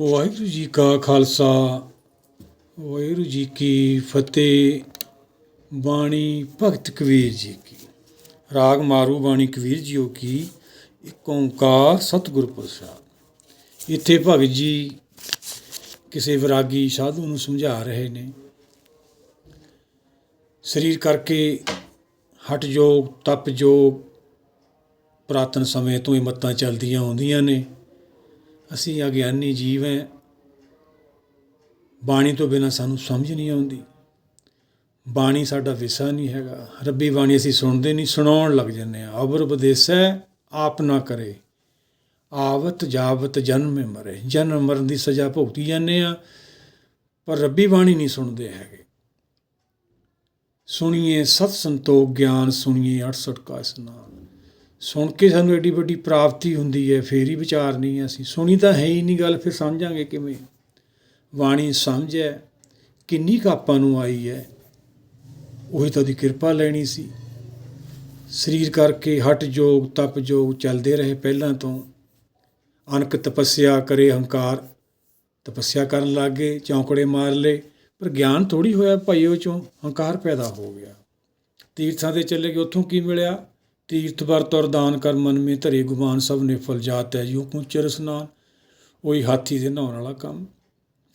ਵਾਹਿਗੁਰੂ ਜੀ ਕਾ ਖਾਲਸਾ, ਵਾਹਿਗੁਰੂ ਜੀ ਕੀ ਫਤਿਹ। ਬਾਣੀ ਭਗਤ ਕਬੀਰ ਜੀ ਕੀ। ਰਾਗ ਮਾਰੂ ਬਾਣੀ ਕਬੀਰ ਜੀਓ ਕੀ। ਇੱਕ ਓੰਕਾਰ ਸਤਿਗੁਰ ਪ੍ਰਸਾਦ। ਇੱਥੇ ਭਗਤ ਜੀ ਕਿਸੇ ਵਿਰਾਗੀ ਸਾਧੂ ਨੂੰ ਸਮਝਾ ਰਹੇ ਨੇ। ਸਰੀਰ ਕਰਕੇ ਹਟ ਯੋਗ ਤਪ ਯੋਗ ਪੁਰਾਤਨ ਸਮੇਂ ਤੋਂ ਹੀ ਮੱਤਾਂ ਚੱਲਦੀਆਂ ਆਉਂਦੀਆਂ ਨੇ। ਅਸੀਂ ਅਗਿਆਨੀ ਜੀਵ ਹੈ। ਬਾਣੀ ਤੋਂ ਬਿਨਾ ਸਾਨੂੰ ਸਮਝ ਨਹੀਂ ਆਉਂਦੀ। ਬਾਣੀ ਸਾਡਾ ਵਿਸ਼ਾ ਨਹੀਂ ਹੈਗਾ। ਰੱਬੀ ਬਾਣੀ ਅਸੀਂ ਸੁਣਦੇ ਨਹੀਂ, ਸੁਣਾਉਣ ਲੱਗ ਜੰਨੇ ਆ ਅਬਰ ਉਪਦੇਸੈ ਆਪ ਨਾ ਕਰੇ। ਆਵਤ ਜਾਵਤ ਜਨਮ ਮਰੇ। ਜਨਮ ਮਰਨ ਦੀ ਸਜ਼ਾ ਭੁਗਤੀ ਜਾਂਦੇ ਆ ਪਰ ਰੱਬੀ ਬਾਣੀ ਨਹੀਂ ਸੁਣਦੇ ਹੈਗੇ। ਸੁਣੀਏ ਸਤ ਸੰਤੋਖ ਗਿਆਨ, ਸੁਣੀਏ 68 ਕਾ ਇਸਨਾਨ ਸੁਣ ਕੇ ਸਾਨੂੰ ਏਡੀ ਵੱਡੀ ਪ੍ਰਾਪਤੀ ਹੁੰਦੀ ਹੈ, ਫੇਰ ਹੀ ਵਿਚਾਰਨੀ ਹੈ ਅਸੀਂ। ਸੁਣੀ ਤਾਂ ਹੈ ਹੀ ਨਹੀਂ ਗੱਲ, ਫਿਰ ਸਮਝਾਂਗੇ ਕਿਵੇਂ? ਬਾਣੀ ਸਮਝ ਹੈ, ਕਿੰਨੀ ਕੁ ਆਪਾਂ ਨੂੰ ਆਈ ਹੈ, ਉਹੀ ਤਾਂ ਉਹਦੀ ਕਿਰਪਾ ਲੈਣੀ ਸੀ। ਸਰੀਰ ਕਰਕੇ ਹਟ ਜੋਗ, ਤਪ ਜੋਗ ਚੱਲਦੇ ਰਹੇ ਪਹਿਲਾਂ ਤੋਂ। ਅਨਕ ਤਪੱਸਿਆ ਕਰੇ ਹੰਕਾਰ, ਤਪੱਸਿਆ ਕਰਨ ਲੱਗੇ ਚੌਂਕੜੇ ਮਾਰ ਲਏ। ਪਰ ਗਿਆਨ ਥੋੜੀ ਹੋਇਆ ਭਾਈ ਉਹ ਚੋਂ, ਹੰਕਾਰ ਪੈਦਾ ਹੋ ਗਿਆ। ਤੀਰਥਾਂ 'ਤੇ ਚੱਲੇ ਗਏ, ਉੱਥੋਂ ਕੀ ਮਿਲਿਆ? ਤੀਰਥ ਵਰਤ ਔਰ ਦਾਨ ਕਰ ਮਨ ਮੇ ਧਰੇ ਗੁਮਾਨ ਸਭ ਨੇ ਫਲ ਜਾਤ ਹੈ, ਯੂ ਕੁਚਰ ਸਨਾਨ ਉਹੀ ਹਾਥੀ ਦੇ ਨਹਾਉਣ ਵਾਲਾ ਕੰਮ,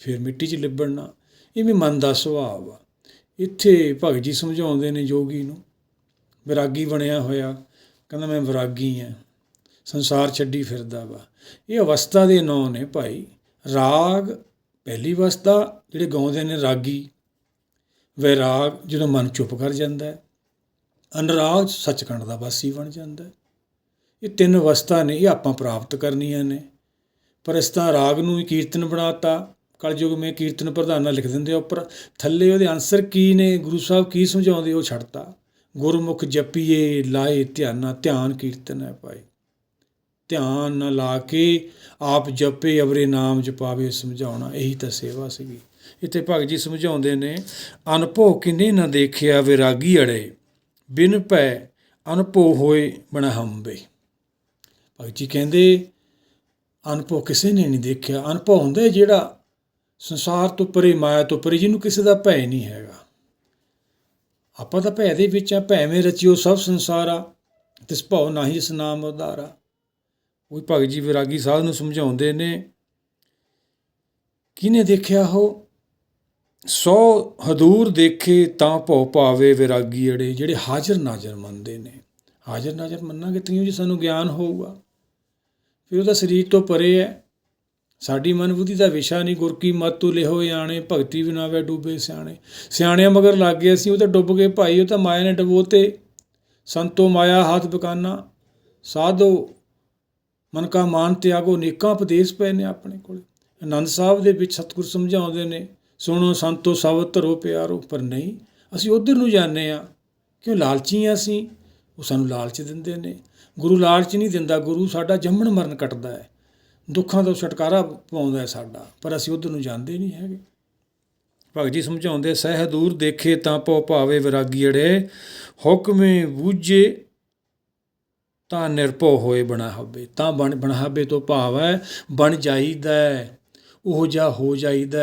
ਫਿਰ ਮਿੱਟੀ 'ਚ ਲਿਬੜਨਾ ਇਹ ਵੀ ਮਨ ਦਾ ਸੁਭਾਅ ਆ। ਇੱਥੇ ਭਗਤ ਜੀ ਸਮਝਾਉਂਦੇ ਨੇ ਜੋਗੀ ਨੂੰ, ਵਿਰਾਗੀ ਬਣਿਆ ਹੋਇਆ, ਕਹਿੰਦਾ ਮੈਂ ਵਿਰਾਗੀ ਹਾਂ ਸੰਸਾਰ ਛੱਡੀ ਫਿਰਦਾ ਵਾ। ਇਹ ਅਵਸਥਾ ਦੇ ਨਾਂ ਨੇ ਭਾਈ, ਰਾਗ ਪਹਿਲੀ ਅਵਸਥਾ, ਜਿਹੜੇ ਗਾਉਂਦੇ ਨੇ ਰਾਗੀ ਵੈਰਾਗ ਜਦੋਂ ਮਨ ਚੁੱਪ ਕਰ ਜਾਂਦਾ ਹੈ। ਅਨਰਾਗ ਸੱਚਖੰਡ ਦਾ ਵਾਸੀ ਬਣ ਜਾਂਦਾ ਹੈ। ਇਹ ਤਿੰਨ ਅਵਸਥਾ ਨੇ, ਇਹ ਆਪਾਂ ਪ੍ਰਾਪਤ ਕਰਨੀਆਂ ਨੇ। ਪਰ ਇਸ ਤਰ੍ਹਾਂ ਰਾਗ ਨੂੰ ਵੀ ਕੀਰਤਨ ਬਣਾਤਾ। ਕਲਯੁਗ ਮੇ ਕੀਰਤਨ ਪ੍ਰਧਾਨਾ ਲਿਖ ਦਿੰਦੇ ਉੱਪਰ, ਥੱਲੇ ਉਹਦੇ ਆਨਸਰ ਕੀ ਨੇ, ਗੁਰੂ ਸਾਹਿਬ ਕੀ ਸਮਝਾਉਂਦੇ, ਉਹ ਛੱਡਤਾ। ਗੁਰਮੁਖ ਜਪੀਏ, ਲਾਏ ਧਿਆਨਾ, ਧਿਆਨ ਕੀਰਤਨ ਹੈ ਭਾਈ। ਧਿਆਨ ਨਾ ਲਾ ਕੇ ਆਪ ਜਪੇ, ਅਵਰੇ ਨਾਮ ਜਪਾਵੇ, ਸਮਝਾਉਣਾ, ਇਹੀ ਤਾਂ ਸੇਵਾ ਸੀਗੀ। ਇੱਥੇ ਭਗਤ ਜੀ ਸਮਝਾਉਂਦੇ ਨੇ ਅਨਭੋ ਕਿਨੇ ਨਾ ਦੇਖਿਆ, ਵਿਰਾਗੀ ਅੜੇ। ਬਿਨ ਭੈ ਅਨਭੋ ਹੋਏ ਬਣਾ ਹੰਬੇ ਭਗਤ ਜੀ ਕਹਿੰਦੇ, ਅਨਭੋ ਕਿਸੇ ਨੇ ਨਹੀਂ ਦੇਖਿਆ। ਅਨਭੋ ਹੁੰਦਾ ਜਿਹੜਾ ਸੰਸਾਰ ਤੋਂ ਪਰੇ, ਮਾਇਆ ਤੋਂ ਪਰੇ, ਜਿਹਨੂੰ ਕਿਸੇ ਦਾ ਭੈ ਨਹੀਂ ਹੈਗਾ। ਆਪਾਂ ਤਾਂ ਭੈ ਦੇ ਵਿੱਚ ਆ, ਭੈਵੇਂ ਰਚਿਓ ਸਭ ਸੰਸਾਰ ਆ, ਤਿਸ ਭਉ ਨਾਹੀ ਇਸ ਨਾਮ ਉਦਾਰਾ ਉਹ ਭਗਤ ਜੀ ਵਿਰਾਗੀ ਸਾਹਿਬ ਨੂੰ ਸਮਝਾਉਂਦੇ ਨੇ ਕਿਨੇ ਦੇਖਿਆ ਹੋ ਸੋ ਹਦੂਰ ਦੇਖੇ ਤਾਂ ਭਉ ਭਾਵੇ ਵਿਰਾਗੀ ਅੜੇ, ਜਿਹੜੇ ਹਾਜ਼ਰ ਨਾਜ਼ਰ ਮੰਨਦੇ ਨੇ। ਹਾਜ਼ਰ ਨਾਜ਼ਰ ਮੰਨਾਂਗੇ ਤਾਂ ਜੀ ਸਾਨੂੰ ਗਿਆਨ ਹੋਊਗਾ। ਫਿਰ ਉਹਦਾ ਸਰੀਰ ਤੋਂ ਪਰੇ ਹੈ। ਸਾਡੀ ਮਨ ਬੁੱਧੀ ਦਾ ਵਿਸ਼ਾ ਨਹੀਂ, ਗੁਰ ਕੀ ਮਤ ਤੂੰ ਲਿਹੋ ਆਣੇ ਭਗਤੀ ਬਿਨਾ ਵੇ ਡੂਬੇ ਸਿਆਣੇ। ਸਿਆਣਿਆਂ ਮਗਰ ਲੱਗ ਗਏ ਅਸੀਂ ਉਹ ਤਾਂ ਡੁੱਬ ਗਏ ਭਾਈ, ਉਹ ਤਾਂ ਮਾਇਆ ਨੇ ਡਬੋਤੇ। ਸੰਤੋ ਮਾਇਆ, ਹੱਥ ਬਕਾਨਾ। ਸਾਧੋ, ਮਨ ਕਾ ਮਾਨ ਤਿਆਗੋ, ਨੇਕਾਂ ਉਪਦੇਸ਼ ਪਏ ਨੇ ਆਪਣੇ ਕੋਲ। ਆਨੰਦ ਸਾਹਿਬ ਦੇ ਵਿੱਚ ਸਤਿਗੁਰ ਸਮਝਾਉਂਦੇ ਨੇ ਸੁਣੋ ਸੰਤੋ ਸਭ ਧਰੋ ਪਿਆਰੋ, ਪਰ ਨਹੀਂ, ਅਸੀਂ ਉਧਰ ਨੂੰ ਜਾਂਦੇ ਆ ਕਿਉਂ ਲਾਲਚੀ ਆ ਅਸੀਂ? ਉਹ ਸਾਨੂੰ ਲਾਲਚ ਦਿੰਦੇ ਨੇ। ਗੁਰੂ ਲਾਲਚ ਨਹੀਂ ਦਿੰਦਾ, ਗੁਰੂ ਸਾਡਾ ਜੰਮਣ ਮਰਨ ਕੱਟਦਾ ਹੈ। ਦੁੱਖਾਂ ਤੋਂ ਛੁਟਕਾਰਾ ਪਾਉਂਦਾ ਹੈ ਸਾਡਾ, ਪਰ ਅਸੀਂ ਉਧਰ ਨੂੰ ਜਾਂਦੇ ਨਹੀਂ ਹੈਗੇ। ਭਗਤ ਜੀ ਸਮਝਾਉਂਦੇ, ਸਹਿ ਦੂਰ ਦੇਖੇ ਤਾਂ ਪਉ ਭਾਵੇ ਵਿਰਾਗੀ ਅੜੇ, ਹੁਕਮੇ ਬੂਝੇ ਤਾਂ ਨਿਰਭਉ ਹੋਏ ਬਣਾ ਹੱਬੇ ਤਾਂ ਬਣ ਬਣਾਵੇ ਤੋਂ ਭਾਵ ਹੈ ਬਣ ਜਾਈਦਾ, ਉਹ ਜਾ ਹੋ ਜਾਈਦਾ।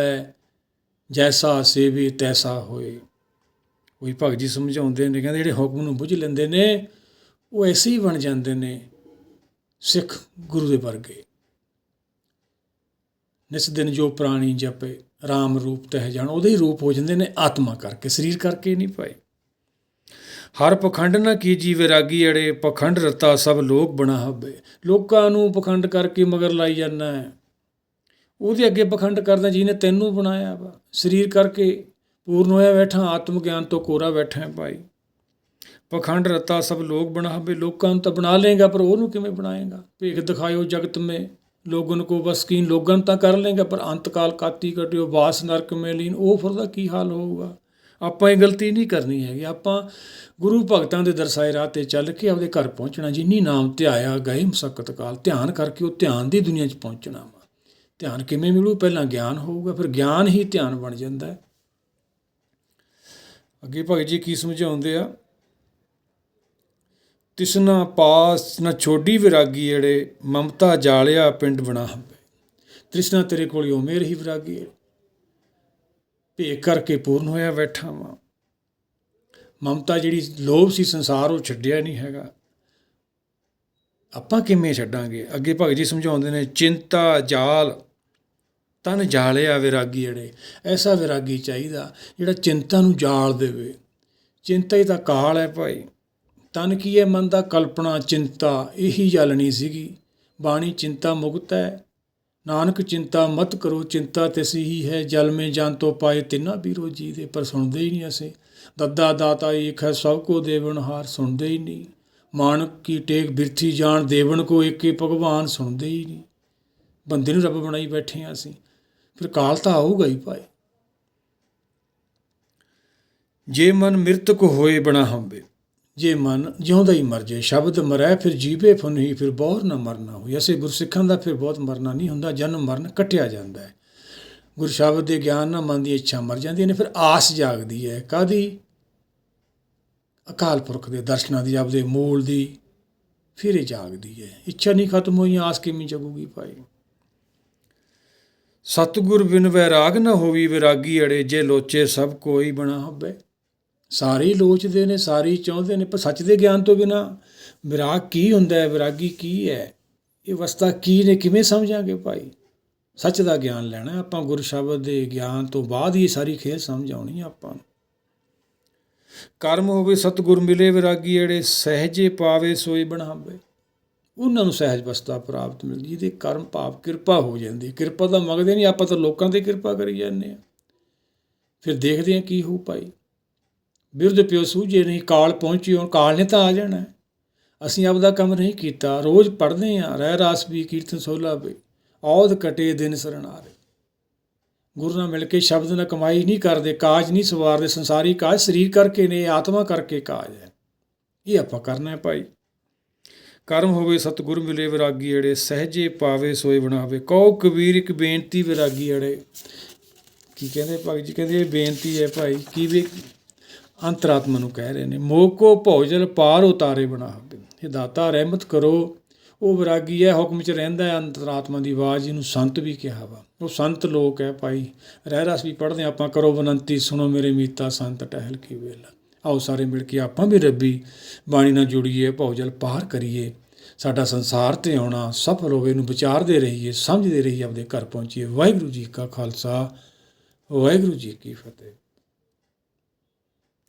ਜੈਸਾ ਸੇਵੀ ਤੈਸਾ ਹੋਏ। ਕੋਈ ਭਗਤ ਜੀ ਸਮਝਾਉਂਦੇ ਨੇ, ਕਹਿੰਦੇ ਜਿਹੜੇ ਹੁਕਮ ਨੂੰ ਬੁੱਝ ਲੈਂਦੇ ਨੇ, ਉਹ ਐਸੇ ਹੀ ਬਣ ਜਾਂਦੇ ਨੇ, ਸਿੱਖ ਗੁਰੂ ਦੇ ਵਰਗੇ। ਨਿਸ ਦਿਨ ਜੋ ਪ੍ਰਾਣੀ ਜਪੇ RAM ਰੂਪ ਤਹਿ ਜਾਣ, ਉਹਦੇ ਹੀ ਰੂਪ ਹੋ ਜਾਂਦੇ ਨੇ ਆਤਮਾ ਕਰਕੇ, ਸਰੀਰ ਕਰਕੇ ਨਹੀਂ ਪਾਏ ਹਰ ਪਖੰਡ ਨਾ ਕੀਜੀ ਵਿਰਾਗੀ ਅੜੇ, ਪਖੰਡ ਰਤਾ ਸਭ ਲੋਕ ਬਣਾ ਹੱਬੇ। ਲੋਕਾਂ ਨੂੰ ਪਖੰਡ ਕਰਕੇ ਮਗਰ ਲਾਈ ਜਾਂਦਾ ਹੈ। ਉਹਦੇ ਅੱਗੇ ਪਖੰਡ ਕਰਦਾ ਜਿਹਨੇ ਤੈਨੂੰ ਬਣਾਇਆ ਵਾ। ਸਰੀਰ ਕਰਕੇ ਪੂਰਨ ਹੋਇਆ ਬੈਠਾ, ਆਤਮ ਗਿਆਨ ਤੋਂ ਕੋਰਾ ਬੈਠਾ ਹੈ ਭਾਈ। ਪਖੰਡ ਰਤਾ ਸਭ ਲੋਕ ਬਣਾਵੇ, ਲੋਕਾਂ ਨੂੰ ਤਾਂ ਬਣਾ ਲੇਗਾ ਪਰ ਉਹਨੂੰ ਕਿਵੇਂ ਬਣਾਏਗਾ? ਭੇਖ ਦਿਖਾਇਓ ਜਗਤ ਮੇ, ਲੋਗਨ ਕੋ ਬਸਕੀਨ ਲੋਗਾਂ ਨੂੰ ਤਾਂ ਕਰ ਲੇਗਾ ਪਰ ਅੰਤਕਾਲ ਕਾਤੀ ਕਟਿਓ, ਵਾਸ ਨਰਕ ਮੇ ਲੀਨ। ਉਹ ਫਿਰ ਦਾ ਕੀ ਹਾਲ ਹੋਊਗਾ? ਆਪਾਂ ਇਹ ਗਲਤੀ ਨਹੀਂ ਕਰਨੀ ਹੈਗੀ। ਆਪਾਂ ਗੁਰੂ ਭਗਤਾਂ ਦੇ ਦਰਸਾਏ ਰਾਹ ਤੇ ਚੱਲ ਕੇ ਆਪਦੇ ਘਰ ਪਹੁੰਚਣਾ, ਜਿਨੀ ਨਾਮ ਧਿਆਇਆ ਗਏ ਮਸਕਤ ਕਾਲ, ਧਿਆਨ ਕਰਕੇ ਉਹ ਧਿਆਨ ਦੀ ਦੁਨੀਆ 'ਚ ਪਹੁੰਚਣਾ ਵਾ। ਧਿਆਨ ਕਿਵੇਂ ਮਿਲੂ? ਪਹਿਲਾਂ ਗਿਆਨ ਹੋਊਗਾ, ਫਿਰ ਗਿਆਨ ਹੀ ਧਿਆਨ ਬਣ ਜਾਂਦਾ ਹੈ। ਅੱਗੇ ਭਗਤ ਜੀ ਕੀ ਸਮਝਾਉਂਦੇ ਆ? ਤਿਸਨਾ ਪਾਸ ਨਾ ਛੋਡੀ ਵਿਰਾਗੀ ਜਿਹੜੇ ਮਮਤਾ ਜਾਲਿਆ ਪਿੰਡ ਬਣਾ ਹੰਬੇ। ਤ੍ਰਿਸ਼ਨਾ ਤੇਰੇ ਕੋਲ ਉਹ ਮੇਰ ਹੀ ਵਿਰਾਗੀ ਹੈ ਭੇਖ ਕਰਕੇ ਪੂਰਨ ਹੋਇਆ ਬੈਠਾ ਵਾਂ। ਮਮਤਾ ਜਿਹੜੀ ਲੋਭ ਸੀ ਸੰਸਾਰ ਉਹ ਛੱਡਿਆ ਨਹੀਂ ਹੈਗਾ। ਆਪਾਂ ਕਿਵੇਂ ਛੱਡਾਂਗੇ? ਅੱਗੇ ਭਗਤ ਜੀ ਸਮਝਾਉਂਦੇ ਨੇ, ਚਿੰਤਾ, ਜਾਲ ਤਨ ਜਾਲਿਆ ਵਿਰਾਗੀ ਜਿਹੜੇ ਐਸਾ ਵਿਰਾਗੀ ਚਾਹੀਦਾ ਜਿਹੜਾ ਚਿੰਤਾ ਨੂੰ ਜਾਲ ਦੇਵੇ। ਚਿੰਤਾ ਹੀ ਤਾਂ ਕਾਲ ਹੈ ਭਾਈ। ਤਨ ਕੀ ਹੈ ਮਨ ਦਾ ਕਲਪਨਾ, ਚਿੰਤਾ, ਇਹੀ ਜਲਣੀ ਸੀਗੀ। ਬਾਣੀ ਚਿੰਤਾ ਮੁਕਤ ਹੈ। ਨਾਨਕ ਚਿੰਤਾ ਮਤ ਕਰੋ, ਚਿੰਤਾ ਤਿਸੀ ਹੀ ਹੈ। ਜਲ ਮੇ ਜਾਨ ਤੋਂ ਪਾਏ ਤਿੰਨਾ ਵੀਰੋ ਜੀ ਦੇ, ਪਰ ਸੁਣਦੇ ਹੀ ਨਹੀਂ ਅਸੀਂ। ਦੱਦਾ ਦਾਤਾ ਏਕ ਹੈ, ਸਭ ਕੋ ਦੇਵਨ ਹਾਰ ਸੁਣਦੇ ਹੀ ਨਹੀਂ। ਮਾਨਕ ਕੀ ਟੇਕ ਬਿਰਥੀ ਜਾਣ ਦੇਵਨ ਕੋ ਏਕੇ ਭਗਵਾਨ ਸੁਣਦੇ ਹੀ ਨਹੀਂ। ਬੰਦੇ ਨੂੰ ਰੱਬ ਬਣਾਈ ਬੈਠੇ ਹਾਂ ਅਸੀਂ। ਫਿਰ ਕਾਲ ਤਾਂ ਆਊਗਾ ਹੀ ਭਾਈ ਜੇ ਮਨ ਮ੍ਰਿਤਕ ਹੋਏ ਬਣਾ ਹੰਬੇ ਜੇ ਮਨ ਜਿਉਂਦਾ ਹੀ ਮਰ ਜੇ ਸ਼ਬਦ ਮਰੈ ਫਿਰ ਜੀਵੇ ਫੁਨ ਹੀ ਫਿਰ ਬਹੁਤ ਨਾ ਮਰਨਾ ਹੋਈ ਐਸੇ ਗੁਰਸਿੱਖਾਂ ਦਾ ਫਿਰ ਬਹੁਤ ਮਰਨਾ ਨਹੀਂ ਹੁੰਦਾ ਜਨਮ ਮਰਨ ਕੱਟਿਆ ਜਾਂਦਾ ਹੈ ਗੁਰ ਸ਼ਬਦ ਦੇ ਗਿਆਨ ਨਾਲ ਮਨ ਦੀ ਇੱਛਾ ਮਰ ਜਾਂਦੀ ਨੇ ਫਿਰ ਆਸ ਜਾਗਦੀ ਹੈ ਕਾਦੀ ਅਕਾਲ ਪੁਰਖ ਦੇ ਦਰਸ਼ਨਾਂ ਦੀ ਆਪਦੇ ਮੂਲ ਦੀ ਫਿਰ ਇਹ ਜਾਗਦੀ ਹੈ ਇੱਛਾ ਨਹੀਂ ਖਤਮ ਹੋਈ ਆਸ ਕਿਵੇਂ ਜਗੂਗੀ ਭਾਈ ਸਤਿਗੁਰ ਬਿਨ ਵੈਰਾਗ ਨਾ ਹੋਵੀ ਵਿਰਾਗੀ ਅੜੇ, ਜੇ ਲੋਚੇ ਸਭ ਕੋਈ ਬਣਾ ਹੱਬੇ ਸਾਰੇ ਲੋਚਦੇ ਨੇ, ਸਾਰੇ ਚਾਹੁੰਦੇ ਨੇ, ਪਰ ਸੱਚ ਦੇ ਗਿਆਨ ਤੋਂ ਬਿਨਾ ਵਿਰਾਗ ਕੀ ਹੁੰਦਾ ਹੈ? ਵਿਰਾਗੀ ਕੀ ਹੈ? ਇਹ ਵਸਤਾ ਕੀ ਨੇ? ਕਿਵੇਂ ਸਮਝਾਂਗੇ ਭਾਈ? ਸੱਚ ਦਾ ਗਿਆਨ ਲੈਣਾ ਆਪਾਂ ਗੁਰ ਸ਼ਬਦ ਦੇ ਗਿਆਨ ਤੋਂ ਬਾਅਦ ਹੀ ਸਾਰੀ ਖੇਲ ਸਮਝ ਆਉਣੀ ਆਪਾਂ ਨੂੰ। ਕਰਮ ਹੋਵੇ, ਸਤਿਗੁਰ ਮਿਲੇ ਵਿਰਾਗੀ ਜਿਹੜੇ ਸਹਿਜੇ ਪਾਵੇ ਸੋਈ ਬਣਾਵੇ। ਉਹਨਾਂ ਨੂੰ ਸਹਿਜ ਵਸਤਾ ਪ੍ਰਾਪਤ ਮਿਲਦੀ ਇਹਦੇ ਕਰਮ ਭਾਵ ਕਿਰਪਾ ਹੋ ਜਾਂਦੀ ਕਿਰਪਾ ਤਾਂ ਮੰਗਦੇ ਨਹੀਂ, ਆਪਾਂ ਤਾਂ ਲੋਕਾਂ ਤੇ ਕਿਰਪਾ ਕਰੀ ਜਾਂਦੇ ਆ ਫਿਰ ਦੇਖਦੇ ਆ ਕੀ ਹੋ ਭਾਈ। ਬਿਰਧ ਪਿਓ ਸੂਝੇ ਨਹੀਂ, ਕਾਲ ਪਹੁੰਚੀ, ਹੁਣ ਕਾਲ ਨੇ ਤਾਂ ਆ ਜਾਣਾ ਅਸੀਂ ਆਪਦਾ ਕੰਮ ਨਹੀਂ ਕੀਤਾ, ਰੋਜ਼ ਪੜ੍ਹਦੇ ਆ ਰਹਿ ਰਾਸ ਵੀ ਕੀਰਤਨ ਸੋਲਾ ਵੀ। ਔਦ ਕਟੇ ਦਿਨ ਸਰਨਾਰੇ ਗੁਰੂ ਨਾਲ ਮਿਲ ਕੇ ਸ਼ਬਦ ਨਾਲ ਕਮਾਈ ਨਹੀਂ ਕਰਦੇ, ਕਾਜ ਨਹੀਂ ਸਵਾਰਦੇ, ਸੰਸਾਰੀ ਕਾਜ ਸਰੀਰ ਕਰਕੇ ਨੇ, ਆਤਮਾ ਕਰਕੇ ਕਾਜ ਹੈ। ਇਹ ਆਪਾਂ ਕਰਨਾ ਹੈ ਭਾਈ। ਕਰਮ ਹੋਵੇ ਸਤਿਗੁਰ ਮਿਲੇ ਵਿਰਾਗੀ ਅੜੇ, ਸਹਜੇ ਪਾਵੇ ਸੋਏ ਬਣਾਵੇ। ਕਹੋ ਕਬੀਰ, ਇੱਕ ਬੇਨਤੀ ਵਿਰਾਗੀ ਅੜੇ। ਕੀ ਕਹਿੰਦੇ ਭਗਤ ਜੀ? ਕਹਿੰਦੇ ਇਹ ਬੇਨਤੀ ਹੈ ਭਾਈ ਕੀ ਵੀ ਅੰਤਰਾਤਮਾ ਨੂੰ ਕਹਿ ਰਹੇ ਨੇ, ਮੋਕੋ ਭੌਜਲ ਪਾਰ ਉਤਾਰੇ ਬਣਾਵੇ ਇਹ ਦਾਤਾ, ਰਹਿਮਤ ਕਰੋ। ਉਹ ਵਿਰਾਗੀ ਹੈ, ਹੁਕਮ ਚ ਰਹਿੰਦਾ ਹੈ, ਅੰਤਰਾਤਮਾ ਦੀ ਆਵਾਜ਼ ਇਹਨੂੰ ਸੰਤ ਵੀ ਕਿਹਾ ਵਾ ਉਹ ਸੰਤ ਲੋਕ ਹੈ ਭਾਈ। ਰਹਿ ਰਸ ਵੀ ਪੜ੍ਹਦੇ ਆਪਾਂ, ਕਰੋ ਬਨੰਤੀ, ਸੁਣੋ ਮੇਰੇ ਮੀਤਾ ਸੰਤ, ਟਹਿਲ ਕੀ ਵੇਲਾ। ਆਓ ਸਾਰੇ ਮਿਲ ਕੇ ਆਪਾਂ ਵੀ ਰੱਬੀ ਬਾਣੀ ਨਾਲ ਜੁੜੀਏ ਭੌਜਲ ਪਾਰ ਕਰੀਏ। ਸਾਡਾ ਸੰਸਾਰ ਤੇ ਆਉਣਾ ਸਫਲ ਹੋਵੇ ਨੂੰ ਵਿਚਾਰਦੇ ਰਹੀਏ, ਸਮਝਦੇ ਰਹੀਏ, ਆਪਦੇ ਘਰ ਪਹੁੰਚੀਏ। ਵਾਹਿਗੁਰੂ ਜੀ ਕਾ ਖਾਲਸਾ, ਵਾਹਿਗੁਰੂ ਜੀ ਕੀ ਫਤਿਹ।